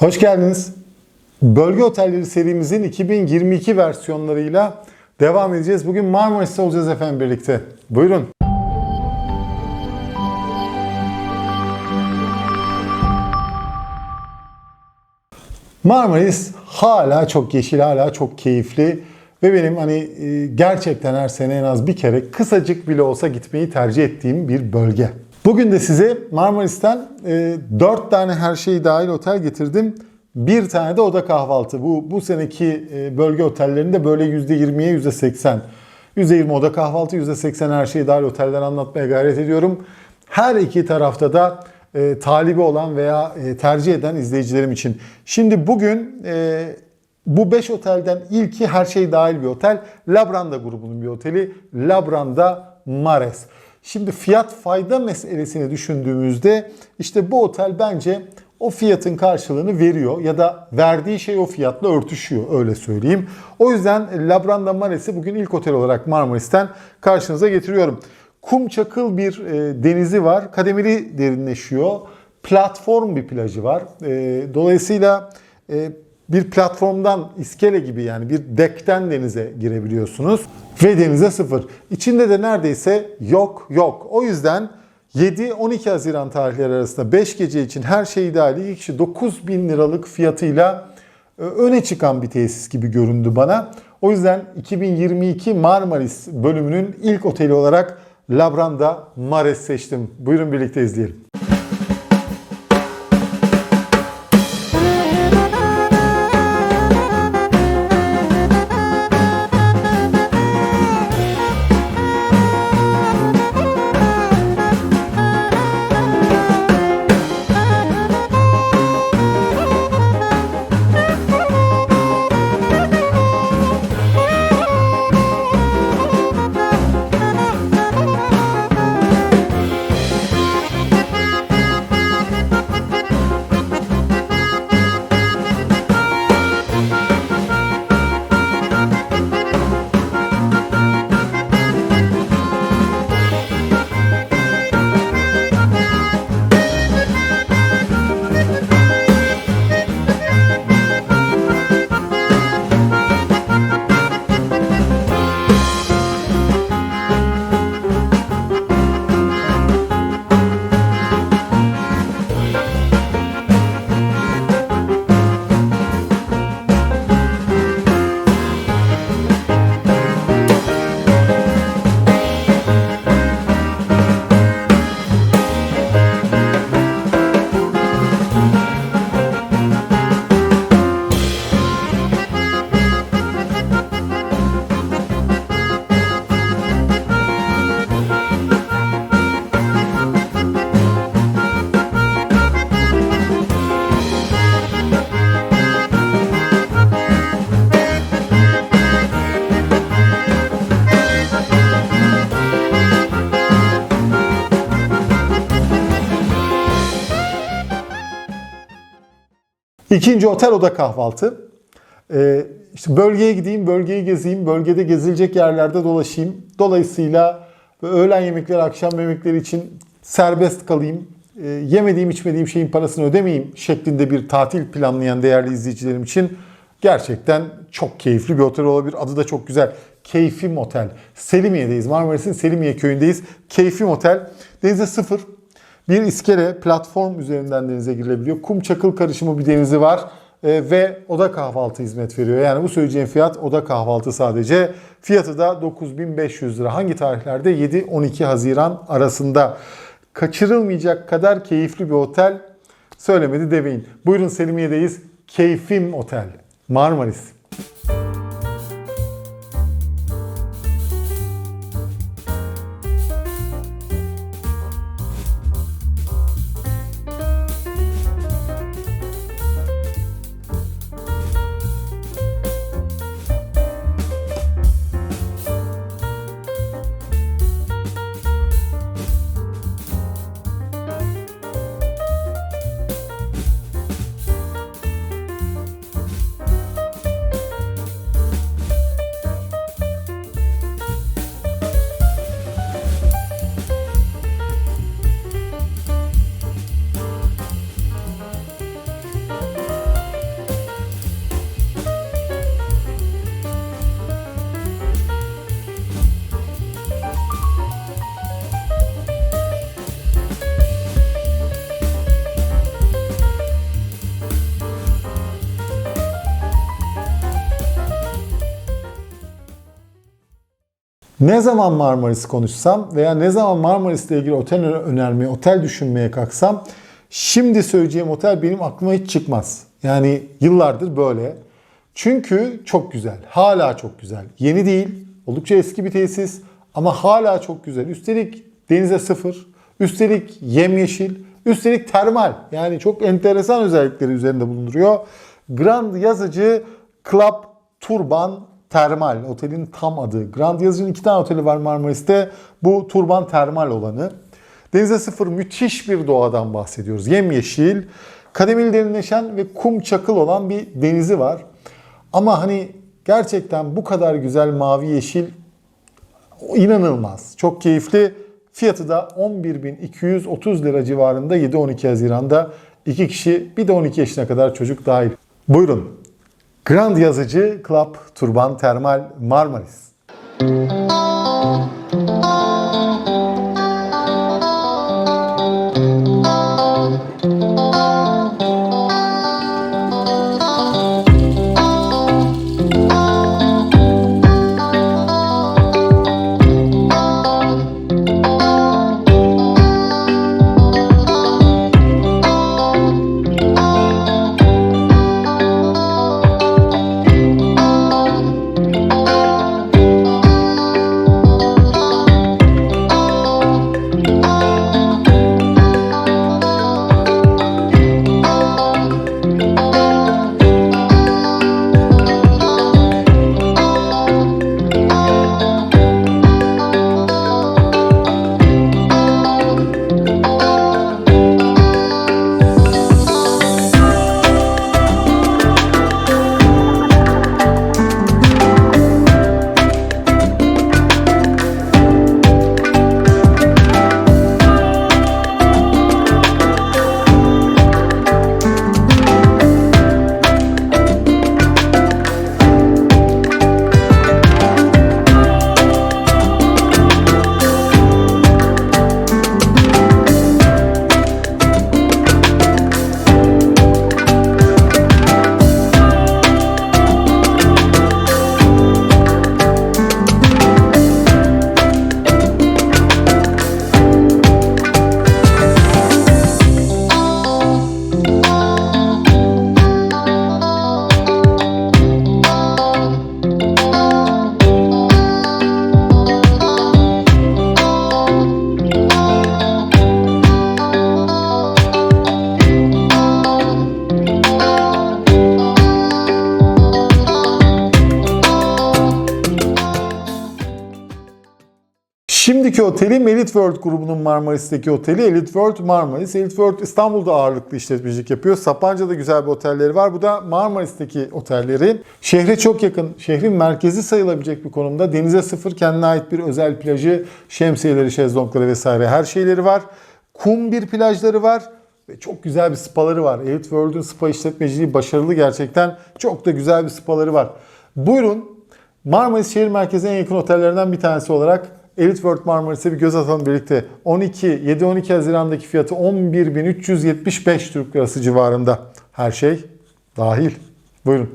Hoş geldiniz. Bölge Otelleri serimizin 2022 versiyonlarıyla devam edeceğiz. Bugün Marmaris'te olacağız efendim birlikte. Buyurun. Marmaris hala çok yeşil, hala çok keyifli ve benim hani e, gerçekten her sene en az bir kere kısacık bile olsa gitmeyi tercih ettiğim bir bölge. Bugün de size Marmaris'ten 4 tane her şey dahil otel getirdim. Bir tane de oda kahvaltı. Bu bu seneki e, bölge otellerinde böyle %20'ye %80. %20 oda kahvaltı, %80 her şey dahil oteller anlatmaya gayret ediyorum. Her iki tarafta da e, talibi olan veya e, tercih eden izleyicilerim için. Şimdi bugün e, bu 5 otelden ilki her şey dahil bir otel. Labranda grubunun bir oteli. Labranda Mares. Şimdi fiyat fayda meselesini düşündüğümüzde işte bu otel bence o fiyatın karşılığını veriyor ya da verdiği şey o fiyatla örtüşüyor öyle söyleyeyim. O yüzden Labranda Mares'i bugün ilk otel olarak Marmaris'ten karşınıza getiriyorum. Kum çakıl bir e, denizi var. Kademeli derinleşiyor. Platform bir plajı var. E, dolayısıyla e, bir platformdan iskele gibi yani bir dekten denize girebiliyorsunuz. Ve denize sıfır. İçinde de neredeyse yok yok. O yüzden 7-12 Haziran tarihleri arasında 5 gece için her şey dahil iki kişi 9 bin liralık fiyatıyla e, öne çıkan bir tesis gibi göründü bana. O yüzden 2022 Marmaris bölümünün ilk oteli olarak Labranda Mares seçtim. Buyurun birlikte izleyelim. İkinci otel oda kahvaltı. Ee, işte bölgeye gideyim, bölgeyi gezeyim, bölgede gezilecek yerlerde dolaşayım. Dolayısıyla öğlen yemekleri, akşam yemekleri için serbest kalayım. Ee, yemediğim, içmediğim şeyin parasını ödemeyeyim şeklinde bir tatil planlayan değerli izleyicilerim için gerçekten çok keyifli bir otel olabilir. Adı da çok güzel. Keyfim Otel. Selimiye'deyiz. Marmaris'in Selimiye köyündeyiz. Keyfim Otel. Denize sıfır. Bir iskele platform üzerinden denize girilebiliyor. Kum çakıl karışımı bir denizi var e, ve oda kahvaltı hizmet veriyor. Yani bu söyleyeceğim fiyat oda kahvaltı sadece. Fiyatı da 9500 lira. Hangi tarihlerde? 7-12 Haziran arasında. Kaçırılmayacak kadar keyifli bir otel söylemedi demeyin. Buyurun Selimiye'deyiz. Keyfim Otel. Marmaris. Ne zaman Marmaris konuşsam veya ne zaman Marmaris'le ilgili otel önermeye, otel düşünmeye kalksam şimdi söyleyeceğim otel benim aklıma hiç çıkmaz. Yani yıllardır böyle. Çünkü çok güzel. Hala çok güzel. Yeni değil. Oldukça eski bir tesis ama hala çok güzel. Üstelik denize sıfır. Üstelik yemyeşil. Üstelik termal. Yani çok enteresan özellikleri üzerinde bulunduruyor. Grand Yazıcı Club Turban Termal. Otelin tam adı. Grand Yazıcı'nın iki tane oteli var Marmaris'te. Bu Turban Termal olanı. Denize sıfır müthiş bir doğadan bahsediyoruz. Yemyeşil, kademeli derinleşen ve kum çakıl olan bir denizi var. Ama hani gerçekten bu kadar güzel mavi yeşil inanılmaz. Çok keyifli. Fiyatı da 11.230 lira civarında 7-12 Haziran'da 2 kişi bir de 12 yaşına kadar çocuk dahil. Buyurun. Grand Yazıcı Club Turban Termal Marmaris. Şimdiki otelim Elite World grubunun Marmaris'teki oteli Elite World Marmaris. Elite World İstanbul'da ağırlıklı işletmecilik yapıyor. Sapanca'da güzel bir otelleri var. Bu da Marmaris'teki otelleri. Şehre çok yakın. Şehrin merkezi sayılabilecek bir konumda. Denize sıfır kendine ait bir özel plajı, şemsiyeleri, şezlongları vesaire her şeyleri var. Kum bir plajları var. Ve çok güzel bir spaları var. Elite World'un spa işletmeciliği başarılı gerçekten. Çok da güzel bir spaları var. Buyurun Marmaris şehir merkezine en yakın otellerden bir tanesi olarak Elite World Marmaris'e bir göz atalım birlikte. 12, 7-12 Haziran'daki fiyatı 11.375 Türk Lirası civarında. Her şey dahil. Buyurun.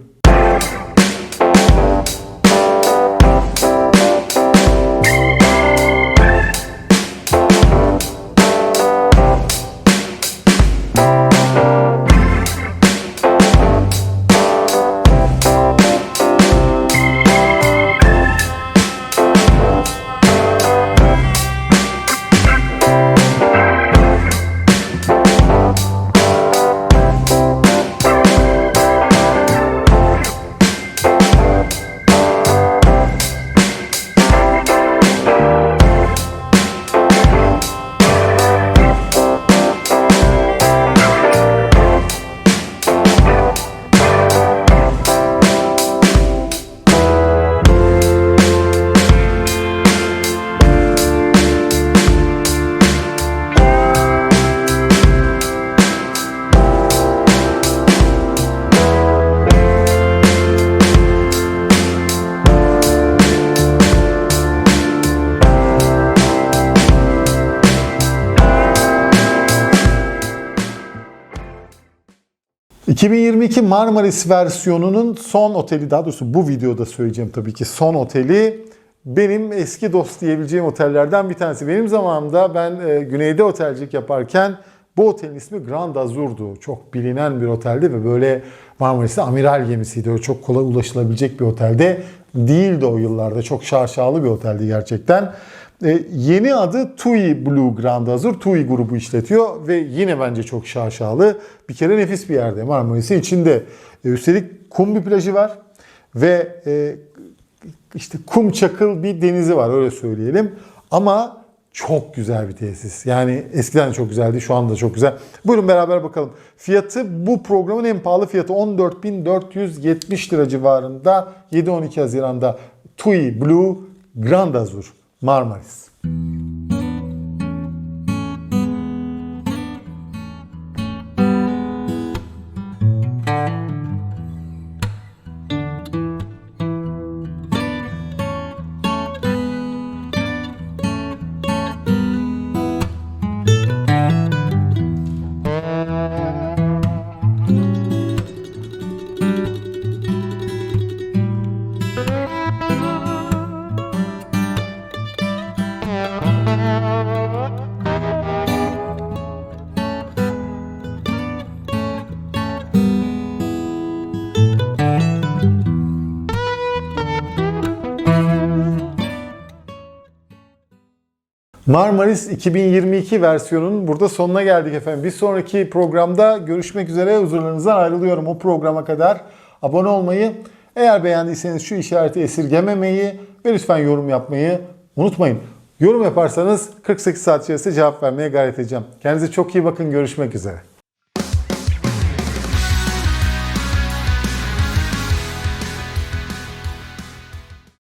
...2022 Marmaris versiyonunun son oteli... ...daha doğrusu bu videoda söyleyeceğim tabii ki son oteli... benim eski dost diyebileceğim otellerden bir tanesi. Benim zamanımda ben e, güneyde otelcilik yaparken bu otelin ismi Grand Azur'du. Çok bilinen bir oteldi ve böyle Marmaris'te amiral gemisiydi. Öyle çok kolay ulaşılabilecek bir otelde değildi o yıllarda. Çok şaşalı bir oteldi gerçekten. E, yeni adı TUI Blue Grand Azur. TUI grubu işletiyor ve yine bence çok şaşalı. Bir kere nefis bir yerde Marmaris'in içinde. E, üstelik kum bir plajı var ve e, işte kum çakıl bir denizi var öyle söyleyelim. Ama çok güzel bir tesis. Yani eskiden de çok güzeldi, şu anda çok güzel. Buyurun beraber bakalım. Fiyatı bu programın en pahalı fiyatı 14.470 lira civarında 7-12 Haziran'da TUI Blue Grand Azur Marmaris. Marmaris 2022 versiyonunun burada sonuna geldik efendim. Bir sonraki programda görüşmek üzere huzurlarınızdan ayrılıyorum. O programa kadar abone olmayı, eğer beğendiyseniz şu işareti esirgememeyi ve lütfen yorum yapmayı unutmayın. Yorum yaparsanız 48 saat içerisinde cevap vermeye gayret edeceğim. Kendinize çok iyi bakın. Görüşmek üzere.